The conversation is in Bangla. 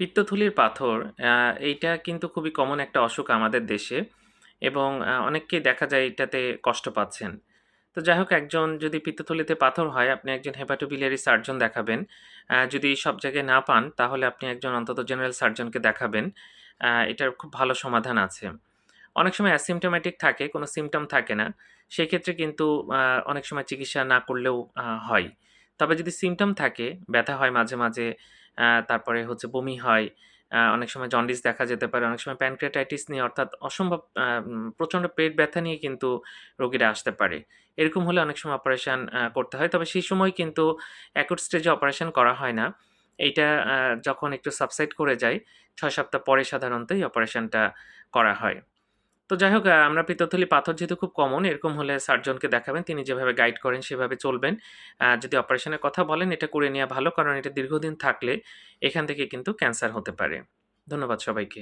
পিত্তথলির পাথর এইটা কিন্তু খুবই কমন একটা অসুখ আমাদের দেশে এবং আ অনেককেই দেখা যায় এটাতে কষ্ট পাচ্ছেন। তো যাই হোক একজন যদি পিত্তথলিতে পাথর হয় আপনি একজন হেপাটোবিলিয়ারি সার্জন দেখাবেন। যদি সব জায়গায় না পান তাহলে আপনি একজন অন্তত জেনারেল সার্জনকে দেখাবেন। এটার খুব ভালো সমাধান আছে। অনেক সময় অ্যাসিম্পটোমেটিক থাকে, কোনো সিমটম থাকে না। সেক্ষেত্রে কিন্তু অনেক সময় চিকিৎসা না করলেও হয়। তবে যদি সিম্পটম থাকে, ব্যথা হয় মাঝে, মাঝে, তারপরে হচ্ছে বমি হয়, অনেক সময় জন্ডিস দেখা যেতে পারে, অনেক সময় প্যানক্রিয়াটাইটিস নিয়ে অর্থাৎ অসম্ভব প্রচণ্ড পেট ব্যথা নিয়ে কিন্তু রোগীরা আসতে পারে। এরকম হলে অনেক সময় অপারেশান করতে হয়। তবে সেই সময় কিন্তু অ্যাকুট স্টেজে অপারেশন করা হয় না। এইটা যখন একটু সাবসাইড করে যায়, ছয় সপ্তাহ পরে সাধারণত এই অপারেশনটা করা হয়। তো যাই হোক আমরা পিত্তথলি পাথর যেহেতু খুব কমন এরকম হলে সার্জনকে দেখাবেন। তিনি যেভাবে গাইড করেন সেভাবে চলবেন। যদি অপারেশনের কথা বলেন, এটা করে নেওয়া ভালো, কারণ এটা দীর্ঘদিন থাকলে এখান থেকে কিন্তু ক্যান্সার হতে পারে। ধন্যবাদ সবাইকে।